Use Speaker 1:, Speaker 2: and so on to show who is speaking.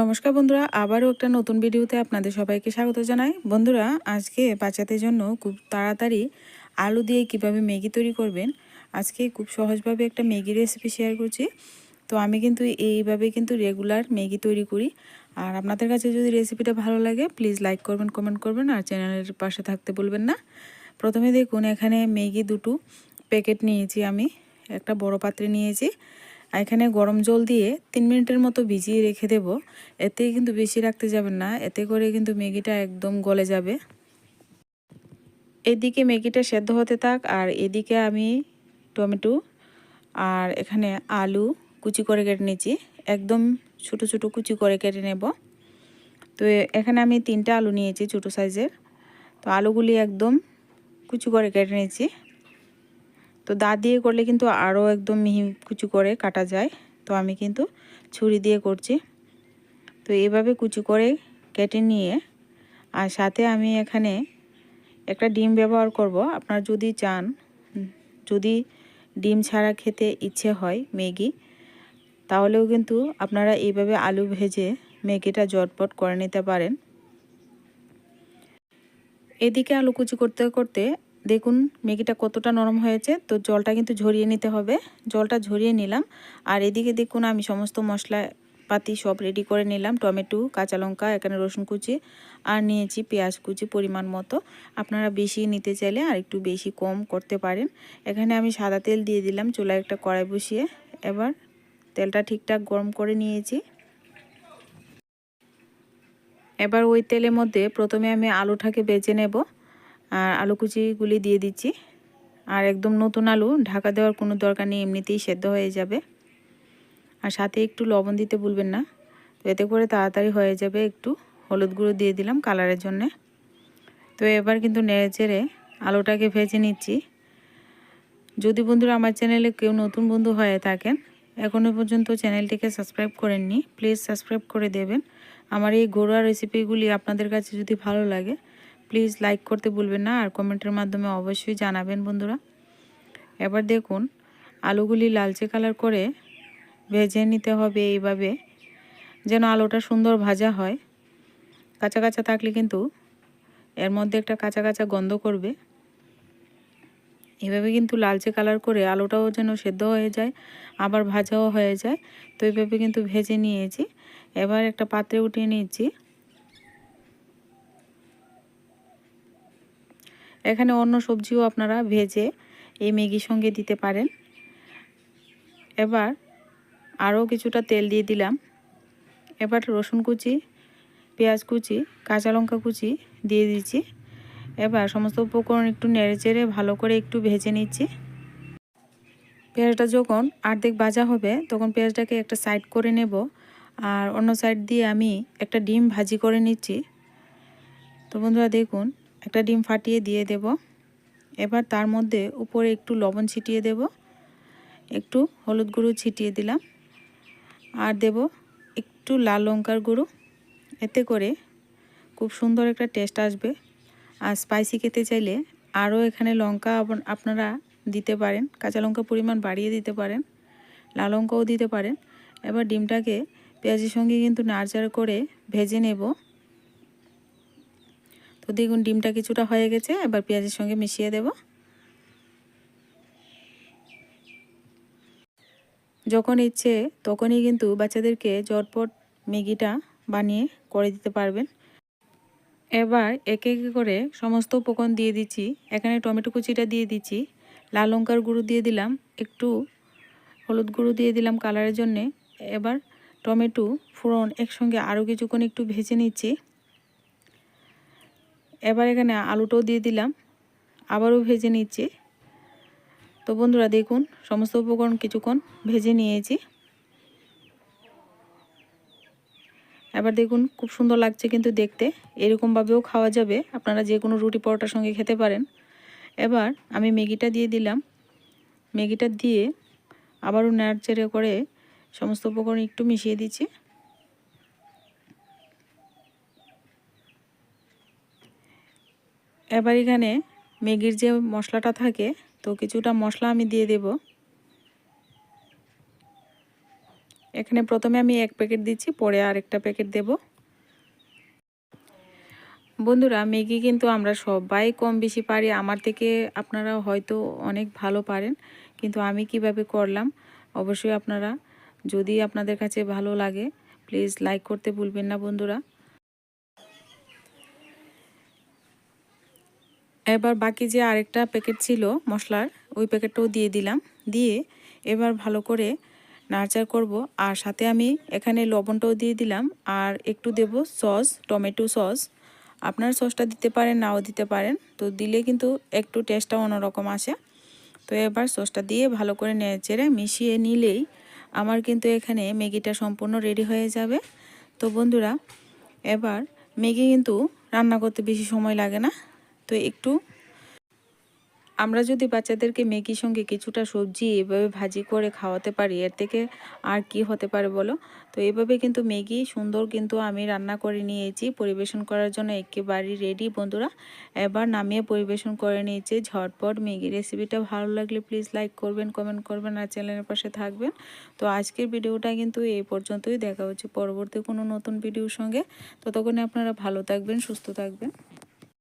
Speaker 1: নমস্কার বন্ধুরা, আবারও একটা নতুন ভিডিওতে আপনাদের সবাইকে স্বাগত জানাই। বন্ধুরা, আজকে বাচ্চাদের জন্য খুব তাড়াতাড়ি আলু দিয়ে কীভাবে ম্যাগি তৈরি করবেন, আজকে খুব সহজভাবে একটা ম্যাগি রেসিপি শেয়ার করছি। তো আমি কিন্তু এইভাবে কিন্তু রেগুলার ম্যাগি তৈরি করি। আর আপনাদের কাছে যদি রেসিপিটা ভালো লাগে প্লিজ লাইক করবেন কমেন্ট করবেন, আর চ্যানেলের পাশে থাকতে বলবেন না। প্রথমে দেখুন, এখানে ম্যাগি দুটো প্যাকেট নিয়েছি আমি। একটা বড় পাত্রে নিয়েছি। এখানে গরম জল দিয়ে তিন মিনিটের মতো ভিজিয়ে রেখে দেব। এতে কিন্তু বেশি রাখতে যাবেন না। এতে করে কিন্তু ম্যাগিটা একদম গলে যাবে। এদিকে ম্যাগিটা সেদ্ধ হতে থাক আর এদিকে আমি টমেটো আর এখানে আলু কুচি করে কেটে নিয়েছি। একদম ছোট ছোট কুচি করে কেটে নেব। তো এখানে আমি তিনটা আলু নিয়েছি ছোটো সাইজের। তো আলুগুলি একদম কুচি করে কেটে নিয়েছি। তো দা দিয়ে করলে কিন্তু আরও একদম মিহি কুচু করে কাটা যায়। তো আমি কিন্তু ছুরি দিয়ে করছি। তো এভাবে কুচু করে কেটে নিয়ে আর সাথে আমি এখানে একটা ডিম ব্যবহার করব। আপনারা যদি চান, যদি ডিম ছাড়া খেতে ইচ্ছে হয় ম্যাগি, তাহলেও কিন্তু আপনারা এইভাবে আলু ভেজে ম্যাগিটা জটপট করে নিতে পারেন। এদিকে আলু কুচি করতে করতে দেখুন ম্যাগিটা কতটা নরম হয়েছে, তো জলটা কিন্তু ঝরিয়ে নিতে হবে। জলটা ঝরিয়ে নিলাম। আর এদিকে দেখুন আমি সমস্ত মশলা পাতি সব রেডি করে নিলাম। টমেটো, কাঁচা লঙ্কা, এখানে রসুন কুচি, আর নিয়েছি পেঁয়াজ কুচি পরিমাণ মতো। আপনারা বেশি নিতে চাইলে আর একটু বেশি কম করতে পারেন। এখানে আমি সাদা তেল দিয়ে দিলাম, চুলায় একটা কড়াই বসিয়ে। এবার তেলটা ঠিকঠাক গরম করে নিয়েছি। এবার ওই তেলের মধ্যে প্রথমে আমি আলুটাকে বেজে নেব। আর আলু কুচিগুলি দিয়ে দিচ্ছি। আর একদম নতুন আলু, ঢাকা দেওয়ার কোনো দরকার নেই, এমনিতেই সেদ্ধ হয়ে যাবে। আর সাথে একটু লবণ দিতে ভুলবেন না, তো এতে করে তাড়াতাড়ি হয়ে যাবে একটু। হলুদ গুঁড়ো দিয়ে দিলাম কালারের জন্যে। তো এবার কিন্তু নেড়ে চেড়ে আলুটাকে ভেজে নিচ্ছি। যদি বন্ধুরা আমার চ্যানেলে কেউ নতুন বন্ধু হয়ে থাকেন এখনও পর্যন্ত চ্যানেলটিকে সাবস্ক্রাইব করেননি, প্লিজ সাবস্ক্রাইব করে দেবেন। আমার এই ঘরোয়া রেসিপিগুলি আপনাদের কাছে যদি ভালো লাগে প্লিজ লাইক করতে ভুলবেন না, আর কমেন্টের মাধ্যমে অবশ্যই জানাবেন বন্ধুরা। এবার দেখুন, আলুগুলি লালচে কালার করে ভেজে নিতে হবে এইভাবে, যেন আলুটা সুন্দর ভাজা হয়। কাঁচা কাঁচা থাকলে কিন্তু এর মধ্যে একটা কাঁচা কাঁচা গন্ধ করবে। এভাবে কিন্তু লালচে কালার করে আলুটাও যেন সেদ্ধ হয়ে যায়, আবার ভাজাও হয়ে যায়। তো এইভাবে কিন্তু ভেজে নিয়েছি। এবার একটা পাত্রে উঠিয়ে নিয়েছি এখানে অন্য সবজিও আপনারা ভেজে এই ম্যাগির সঙ্গে দিতে পারেন। এবার আরও কিছুটা তেল দিয়ে দিলাম। এবার রসুন কুচি, পেঁয়াজ কুচি, কাঁচা লঙ্কা কুচি দিয়ে দিচ্ছি। এবার সমস্ত উপকরণ একটু নেড়ে চেড়ে ভালো করে একটু ভেজে নিচ্ছি। পেঁয়াজটা যখন আর্ধেক ভাজা হবে, তখন পেঁয়াজটাকে একটা সাইড করে নেব। আর অন্য সাইড দিয়ে আমি একটা ডিম ভাজি করে নিচ্ছি। তো বন্ধুরা দেখুন একটা ডিম ফাটিয়ে দিয়ে দেব। এবার তার মধ্যে উপরে একটু লবণ ছিটিয়ে দেব। একটু হলুদ গুঁড়ো ছিটিয়ে দিলাম। আর দেব একটু লাল লঙ্কার গুঁড়ো। এতে করে খুব সুন্দর একটা টেস্ট আসবে। আর স্পাইসি খেতে চাইলে আরও এখানে লঙ্কা আপনারা দিতে পারেন। কাঁচা লঙ্কা পরিমাণ বাড়িয়ে দিতে পারেন। লাল লঙ্কাও দিতে পারেন। এবার ডিমটাকে পেঁয়াজের সঙ্গে কিন্তু নাড়চাড় করে ভেজে নেব। তো দেখুন, ডিমটা কিছুটা হয়ে গেছে। এবার পেঁয়াজের সঙ্গে মিশিয়ে দেব। যখন ইচ্ছে, তখনই কিন্তু বাচ্চাদেরকে জটপট ম্যাগিটা বানিয়ে করে দিতে পারবেন। এবার একে একে করে সমস্ত উপকরণ দিয়ে দিচ্ছি। এখানে টমেটো কুচিটা দিয়ে দিচ্ছি। লাল লঙ্কার গুঁড়ো দিয়ে দিলাম। একটু হলুদ গুঁড়ো দিয়ে দিলাম কালারের জন্যে। এবার টমেটো ফোড়ন একসঙ্গে আরও কিছুক্ষণ একটু ভেজে নিচ্ছি। এবার এখানে আলুটাও দিয়ে দিলাম, আবারও ভেজে নিচ্ছি। তো বন্ধুরা দেখুন, সমস্ত উপকরণ কিছুক্ষণ ভেজে নিয়েছি। এবার দেখুন, খুব সুন্দর লাগছে কিন্তু দেখতে। এরকমভাবেও খাওয়া যাবে, আপনারা যে কোনো রুটি পরোটার সঙ্গে খেতে পারেন। এবার আমি ম্যাগিটা দিয়ে দিলাম। ম্যাগিটা দিয়ে আবারও নাড়চেড়ে করে সমস্ত উপকরণ একটু মিশিয়ে দিচ্ছি। এবার এখানে ম্যাগির যে মশলাটা থাকে, তো কিছুটা মশলা আমি দিয়ে দেব। এখানে প্রথমে আমি এক প্যাকেট দিচ্ছি, পরে আরেকটা প্যাকেট দেব। বন্ধুরা, ম্যাগি কিন্তু আমরা সবাই কম বেশি পারি। আমার থেকে আপনারা হয়তো অনেক ভালো পারেন, কিন্তু আমি কীভাবে করলাম, অবশ্যই আপনারা যদি আপনাদের কাছে ভালো লাগে, প্লিজ লাইক করতে ভুলবেন না বন্ধুরা। এবার বাকি যে আরেকটা প্যাকেট ছিল মশলার, ওই প্যাকেটটাও দিয়ে দিলাম। দিয়ে এবার ভালো করে নাড়চার করব। আর সাথে আমি এখানে লবণটাও দিয়ে দিলাম। আর একটু দেব সস, টমেটো সস। আপনার সসটা দিতে পারেন, নাও দিতে পারেন। তো দিলে কিন্তু একটু টেস্টটা অন্যরকম আসে। তো এবার সসটা দিয়ে ভালো করে নেড়ে মিশিয়ে নিলেই আমার কিন্তু এখানে ম্যাগিটা সম্পূর্ণ রেডি হয়ে যাবে। তো বন্ধুরা, এবার ম্যাগি কিন্তু রান্না করতে বেশি সময় লাগে না। তো একটু। আমরা যদি বাচ্চাদেরকে ম্যাগির সঙ্গে কিছুটা সবজি এভাবে ভাজি করে খাওয়াতে পারি, এর থেকে আর কি হতে পারে বলো? তো এভাবে কিন্তু ম্যাগি সুন্দর কিন্তু আমি রান্না করে নিয়েছি, পরিবেশন করার জন্য একেবারেই রেডি বন্ধুরা। এবার নামিয়ে পরিবেশন করে নিয়েছি, ঝটপট ম্যাগি রেসিপিটা ভালো লাগলে প্লিজ লাইক করবেন কমেন্ট করবেন আর চ্যানেলের পাশে থাকবেন। তো আজকের ভিডিওটা কিন্তু এই পর্যন্তই, দেখা হচ্ছে পরবর্তী কোনো নতুন ভিডিওর সঙ্গে। ততক্ষণে আপনারা ভালো থাকবেন, সুস্থ থাকবেন।